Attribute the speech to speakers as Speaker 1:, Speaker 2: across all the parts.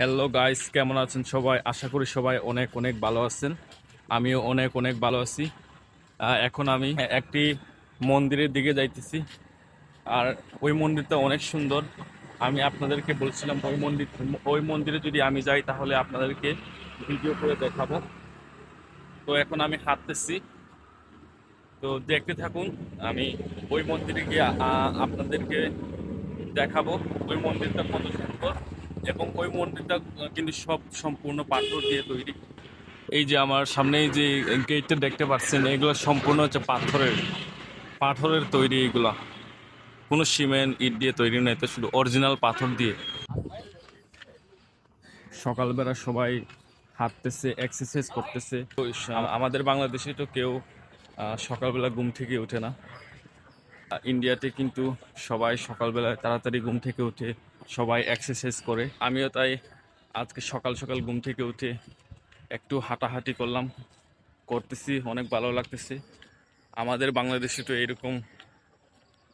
Speaker 1: Hello guys কেমন আছেন সবাই? আশা করি সবাই অনেক অনেক ভালো আছেন। আমিও অনেক অনেক ভালো আছি। এখন আমি একটি মন্দিরের দিকে যাইতেছি। আর ওই মন্দিরটা অনেক সুন্দর। আমি আপনাদেরকে বলছিলাম, ওই মন্দির, ওই মন্দিরে যদি আমি যাই, তাহলে আপনাদেরকে ভিডিও করে দেখাবো। তো এখন আমি হাঁটতেছি। তো দেখতে থাকুন, আমি ওই মন্দিরে গিয়ে আপনাদেরকে দেখাবো। ওই মন্দিরটা কত সুন্দর। এবং ওই মন্দিরটা কিন্তু সব সম্পূর্ণ পাথর দিয়ে তৈরি। এই যে আমার সামনে যে গেটটা দেখতে পাচ্ছেন, এগুলো সম্পূর্ণ হচ্ছে পাথরের পাথরের তৈরি এগুলা। কোনো সিমেন্ট, ইট দিয়ে তৈরি নয় তো শুধু অরিজিনাল পাথর দিয়ে। সকালবেলা সবাই হাঁটতেছে এক্সারসাইজ করতেছে। আমাদের বাংলাদেশে তো কেউ সকালবেলা ঘুম থেকে ওঠে না। ইন্ডিয়াতে কিন্তু সবাই সকালবেলায় তাড়াতাড়ি ঘুম থেকে উঠে সবাই এক্সারসাইজ করে। আমিও তাই আজকে সকাল সকাল ঘুম থেকে উঠে একটু হাঁটাহাঁটি করলাম। করতেছি, অনেক ভালো লাগতেছে। আমাদের বাংলাদেশে তো এরকম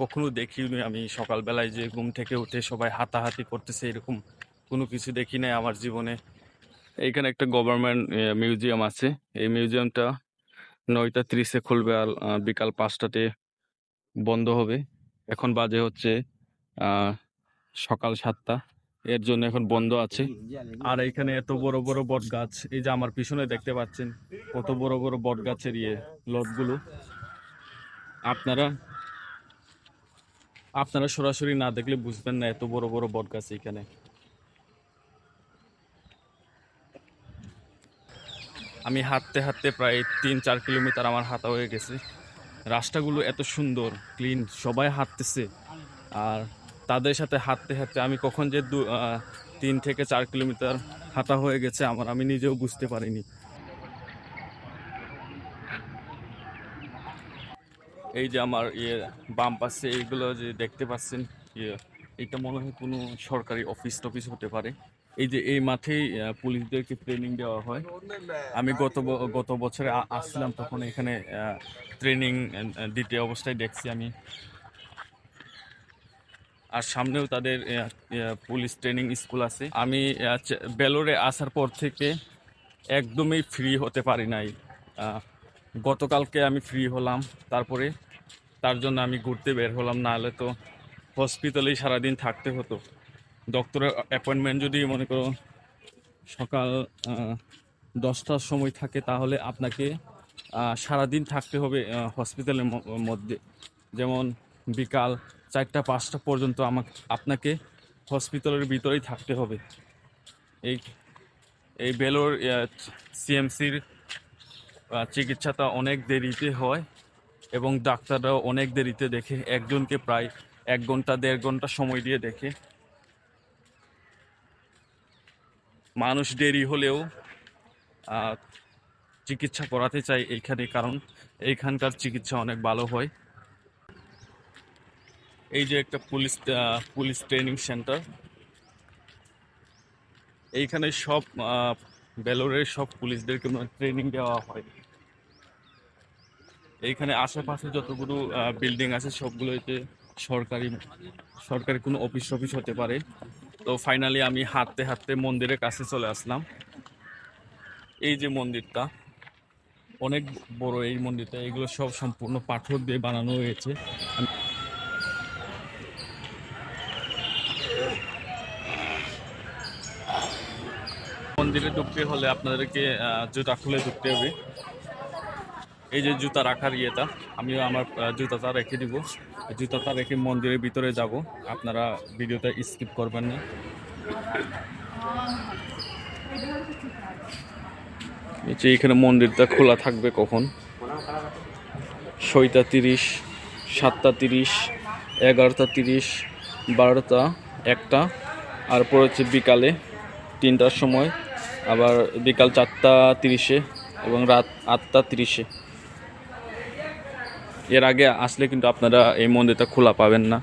Speaker 1: কখনো দেখিনি আমি। সকালবেলায় যে ঘুম থেকে উঠে সবাই হাঁটাহাঁটি করতেছে, এরকম কোনো কিছু দেখি নাই আমার জীবনে। এইখানে একটা গভর্নমেন্ট মিউজিয়াম আছে। এই মিউজিয়ামটা নয়টা ত্রিশে খুলবে আর বিকাল পাঁচটাতে বন্ধ হবে। এখন বাজে হচ্ছে সকাল সাতটা। এর জন্য এখন বন্ধ আছে। আর এখানে এত বড় বড় বট গাছ এই যে আমার পিছনে দেখতে পাচ্ছেন, কত বড় বড় বট গাছের ইয়ে লটগুলো আপনারা আপনারা সরাসরি না দেখলে বুঝবেন না এত বড় বড় বট গাছ এখানে। আমি হাঁটতে হাঁটতে প্রায় তিন চার কিলোমিটার আমার হাঁটা হয়ে গেছে। রাস্তাগুলো এত সুন্দর, ক্লিন, সবাই হাঁটতেছে। আর তাদের সাথে হাঁটতে হাঁটতে আমি কখন যে দু তিন থেকে চার কিলোমিটার হাঁটা হয়ে গেছে আমার, আমি নিজেও বুঝতে পারিনি। এই যে আমার ইয়ে বাম পাশে এইগুলো যে দেখতে পাচ্ছেন ইয়ে এটা মনে হয় কোনো সরকারি অফিস টফিস হতে পারে। এই যে এই মাঠেই পুলিশদেরকে ট্রেনিং দেওয়া হয়। আমি গত গত বছরে আ- আসছিলাম তখন এখানে ট্রেনিং দিতে অবস্থায় দেখছি আমি। আর সামনেও তাদের পুলিশ ট্রেনিং স্কুল আছে। আমি বেলোরে আসার পর থেকে একদমই ফ্রি হতে পারি নাই। গতকালকে আমি ফ্রি হলাম, তারপরে তার জন্য আমি ঘুরতে বের হলাম না হলে তো হসপিটালেই সারাদিন থাকতে হতো। ডক্টরের অ্যাপয়েন্টমেন্ট যদি মনে করো সকাল দশটার সময় থাকে, তাহলে আপনাকে সারাদিন থাকতে হবে হসপিটালের মধ্যে। যেমন বিকাল চারটা পাঁচটা পর্যন্ত আমাকে, আপনাকে হসপিটালের ভিতরেই থাকতে হবে। এই এই বেলোর সিএমসির চিকিৎসাটা অনেক দেরিতে হয় এবং ডাক্তাররাও অনেক দেরিতে দেখে, একজনকে প্রায় এক ঘণ্টা, দেড় ঘণ্টা সময় দিয়ে দেখে। মানুষ দেরি হলেও চিকিৎসা করাতে চাই এইখানে, কারণ এইখানকার চিকিৎসা অনেক ভালো হয়। এই যে একটা পুলিশ পুলিশ ট্রেনিং সেন্টার। এইখানে সব বেলোরের সব পুলিশদেরকে ট্রেনিং দেওয়া হয়। এইখানে আশেপাশে যতগুলো বিল্ডিং আছে সবগুলোতে সরকারি সরকারি কোনো অফিস টফিস হতে পারে। তো ফাইনালি আমি হাঁটতে হাঁটতে মন্দিরের কাছে চলে আসলাম। এই যে মন্দিরটা, অনেক বড় এই মন্দিরটা, এগুলো সব সম্পূর্ণ পাথর দিয়ে বানানো হয়েছে। মন্দিরে ঢুকতে হলে আপনাদেরকে জুতা খুলে ঢুকতে হবে। এই যে জুতা রাখার ইয়েটা, আমিও আমার জুতাটা রেখে দিব। জুতাটা রেখে মন্দিরের ভিতরে যাব। আপনারা ভিডিওটা স্কিপ করবেন না। যে এখানে মন্দিরটা খোলা থাকবে কখন? ছয়টা তিরিশ, সাতটা তিরিশ, এগারোটা তিরিশ, বারোটা একটা, আর হচ্ছে বিকালে তিনটার সময়। আবার বিকাল চারটা তিরিশে এবং রাত আটটা তিরিশে। এর আগে আসলে কিন্তু আপনারা এই মন্দিরটা খোলা পাবেন না।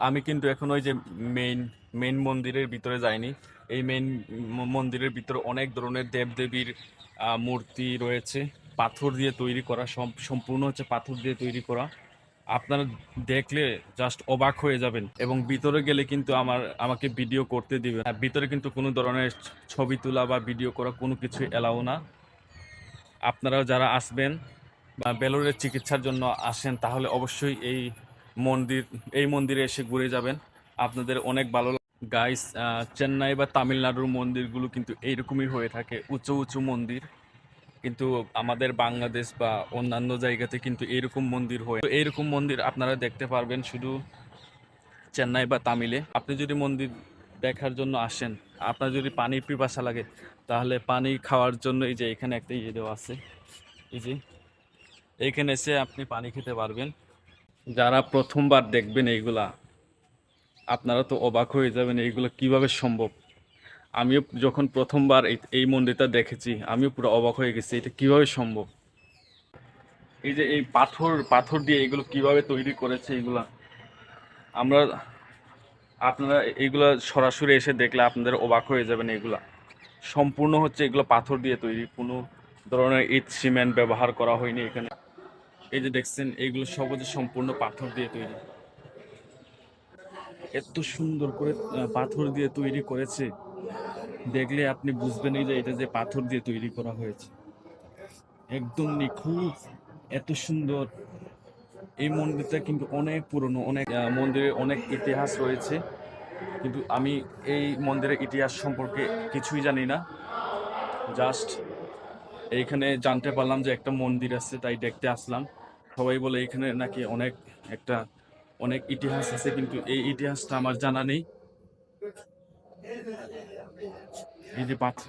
Speaker 1: আমি কিন্তু এখন ওই যে মেইন মেইন মন্দিরের ভিতরে যাইনি। এই মেইন মন্দিরের ভিতরে অনেক ধরনের দেবদেবীর মূর্তি রয়েছে। পাথর দিয়ে তৈরি করা, সম- সম্পূর্ণ হচ্ছে পাথর দিয়ে তৈরি করা। আপনারা দেখলে জাস্ট অবাক হয়ে যাবেন এবং ভিতরে গেলে কিন্তু আমার, আমাকে ভিডিও করতে দিবে না। ভিতরে কিন্তু কোনো ধরনের ছবি তোলা বা ভিডিও করা কোনো কিছু এলাও না। আপনারা যারা আসবেন বা বেলুরের চিকিৎসার জন্য আসেন, তাহলে অবশ্যই এই মন্দির, এই মন্দিরে এসে ঘুরে যাবেন। আপনাদের অনেক ভালো গাইস চেন্নাই বা তামিলনাড়ুর মন্দিরগুলো কিন্তু এইরকমই হয়ে থাকে, উঁচু উঁচু মন্দির। কিন্তু আমাদের বাংলাদেশ বা অন্যান্য জায়গাতে কিন্তু এইরকম মন্দির হয় এইরকম মন্দির আপনারা দেখতে পারবেন শুধু চেন্নাই বা তামিলে। আপনি যদি মন্দির দেখার জন্য আসেন, আপনার যদি পানির পিপাসা লাগে, তাহলে পানি খাওয়ার জন্য এই যে এখানে একটা ইয়ে দেওয়া আছে। এই যে, এইখানে এসে আপনি পানি খেতে পারবেন। যারা প্রথমবার দেখবেন এইগুলা, আপনারা তো অবাক হয়ে যাবেন এইগুলো কীভাবে সম্ভব। আমিও যখন প্রথমবার এই মন্দিরটা দেখেছি, আমিও পুরো অবাক হয়ে গেছি, এটা কীভাবে সম্ভব? এই যে এই পাথর পাথর দিয়ে এগুলো কীভাবে তৈরি করেছে এগুলা আমরা, আপনারা এইগুলা সরাসরি এসে দেখলে আপনাদের অবাক হয়ে যাবেন এগুলা সম্পূর্ণ হচ্ছে এগুলো পাথর দিয়ে তৈরি, কোনো ধরনের ইট, সিমেন্ট ব্যবহার করা হয়নি এখানে। এই যে দেখছেন এইগুলো সব হচ্ছে সম্পূর্ণ পাথর দিয়ে তৈরি। এত সুন্দর করে পাথর দিয়ে তৈরি করেছে। দেখলে আপনি বুঝবেন এই যে এটা যে পাথর দিয়ে তৈরি করা হয়েছে। একদম নিখুঁত এত সুন্দর। এই মন্দিরটা কিন্তু অনেক পুরনো অনেক আহ, মন্দিরে অনেক ইতিহাস রয়েছে। কিন্তু আমি এই মন্দিরের ইতিহাস সম্পর্কে কিছুই জানি না। জাস্ট এইখানে জানতে পারলাম যে একটা মন্দির আছে তাই দেখতে আসলাম। সবাই বলে এখানে নাকি অনেক একটা, অনেক ইতিহাস আছে, কিন্তু এই ইতিহাসটা আমার জানা নেই। এই যে পাথর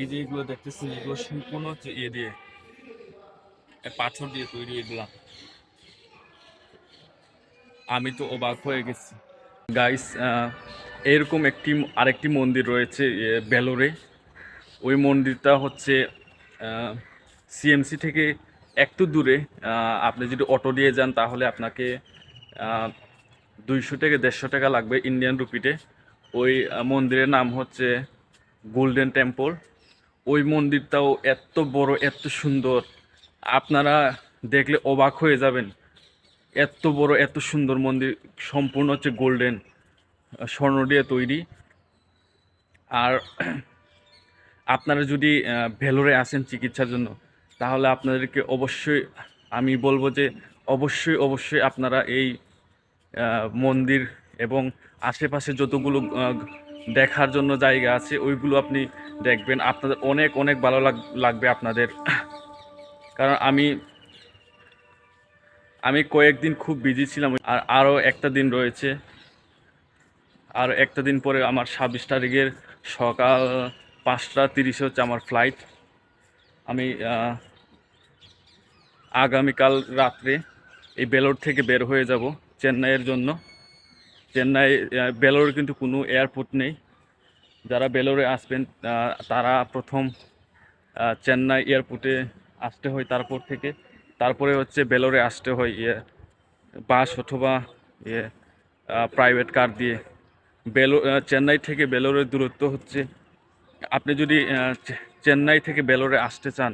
Speaker 1: এই যে এগুলো দেখতেছি, এগুলো সম্পূর্ণ হচ্ছে ইয়ে দিয়ে পাথর দিয়ে তৈরি এগুলা। আমি তো অবাক হয়ে গেছি। গাইস এরকম একটি, আরেকটি মন্দির রয়েছে বেলোরে। ওই মন্দিরটা হচ্ছে সিএমসি থেকে একটু দূরে আপনি যদি অটো দিয়ে যান তাহলে আপনাকে দুইশো থেকে দেড়শো টাকা লাগবে ইন্ডিয়ান রুপিতে ওই মন্দিরের নাম হচ্ছে গোল্ডেন টেম্পল ওই মন্দিরটাও এত বড়, এত সুন্দর। আপনারা দেখলে অবাক হয়ে যাবেন। এত বড়, এত সুন্দর মন্দির, সম্পূর্ণ হচ্ছে গোল্ডেন স্বর্ণ দিয়ে তৈরি। আর আপনারা যদি ভেলোরে আসেন চিকিৎসার জন্য তাহলে আপনাদেরকে অবশ্যই, আমি বলব যে অবশ্যই অবশ্যই আপনারা এই মন্দির এবং আশেপাশে যতগুলো দেখার জন্য জায়গা আছে, ওইগুলো আপনি দেখবেন। আপনাদের অনেক অনেক ভালো লাগ- লাগবে আপনাদের। কারণ আমি আমি কয়েকদিন খুব বিজি ছিলাম, আর আরও একটা দিন রয়েছে। আর একটা দিন পরে আমার ছাব্বিশ তারিখের সকাল পাঁচটা তিরিশে হচ্ছে আমার ফ্লাইট আমি আগামীকাল রাত্রে এই বেলোর থেকে বের হয়ে যাব চেন্নাইয়ের জন্য। চেন্নাই বেলোর কিন্তু কোনো এয়ারপোর্ট নেই। যারা বেলোরে আসবেন তারা প্রথম চেন্নাই এয়ারপোর্টে আসতে হয় তারপর থেকে। তারপরে হচ্ছে বেলোরে আসতে হয় ইয়ে বাস অথবা ইয়ে প্রাইভেট কার দিয়ে। বেলো চেন্নাই থেকে বেলোরের দূরত্ব হচ্ছে, আপনি যদি চেন্নাই থেকে বেলোরে আসতে চান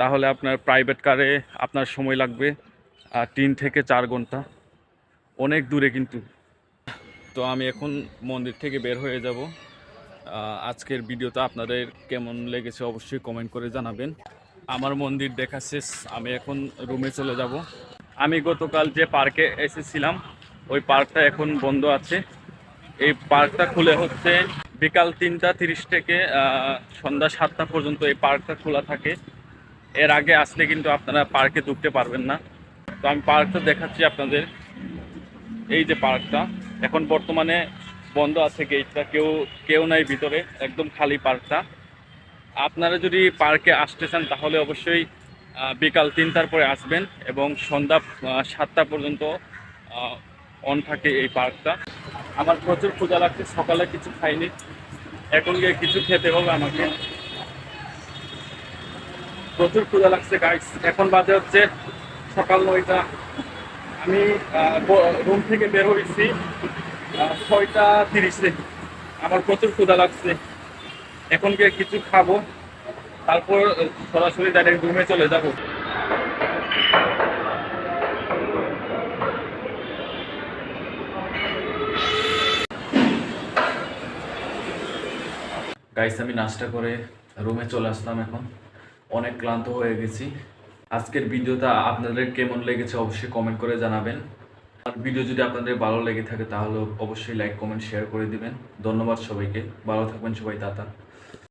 Speaker 1: তাহলে আপনার প্রাইভেট কারে আপনার সময় লাগবে তিন থেকে চার ঘণ্টা। অনেক দূরে কিন্তু। তো আমি এখন মন্দির থেকে বের হয়ে যাব। আজকের ভিডিওটা আপনাদের কেমন লেগেছে অবশ্যই কমেন্ট করে জানাবেন। আমার মন্দির দেখা শেষ, আমি এখন রুমে চলে যাব। আমি গতকাল যে পার্কে এসেছিলাম, ওই পার্কটা এখন বন্ধ আছে। এই পার্কটা খুলে হচ্ছে বিকাল তিনটা তিরিশ থেকে সন্ধ্যা সাতটা পর্যন্ত এই পার্কটা খোলা থাকে। এর আগে আসলে কিন্তু আপনারা পার্কে ঢুকতে পারবেন না। তো আমি পার্কটা দেখাচ্ছি আপনাদের। এই যে পার্কটা, এখন বর্তমানে বন্ধ আছে গেটটা, কেউ কেউ নাই ভিতরে, একদম খালি পার্কটা। আপনারা যদি পার্কে আসতে চান, তাহলে অবশ্যই বিকাল তিনটার পরে আসবেন এবং সন্ধ্যা সাতটা পর্যন্ত অন থাকে এই পার্কটা। আমার প্রচুর ক্ষুধা লাগছে, সকালে কিছু খাইনি। এখন গিয়ে কিছু খেতে হবে আমাকে। প্রচুর ক্ষুধা লাগছে গাইস এখন বাজে হচ্ছে সকাল নয়টা। আমি রুম থেকে বের হয়েছি ছয়টা তিরিশে। আমার প্রচুর ক্ষুধা লাগছে। এখন গিয়ে কিছু খাব, তারপর সরাসরি ডাইরেক্ট রুমে চলে যাব। গাইস আমি নাস্তা করে রুমে চলে আসলাম এখন। অনেক ক্লান্ত হয়ে গেছি। আজকের ভিডিওটা আপনাদের কেমন লেগেছে অবশ্যই কমেন্ট করে জানাবেন। আর ভিডিও যদি আপনাদের ভালো লেগে থাকে তাহলে অবশ্যই লাইক কমেন্ট শেয়ার করে দিবেন। ধন্যবাদ সবাইকে। ভালো থাকবেন সবাই, টাটা।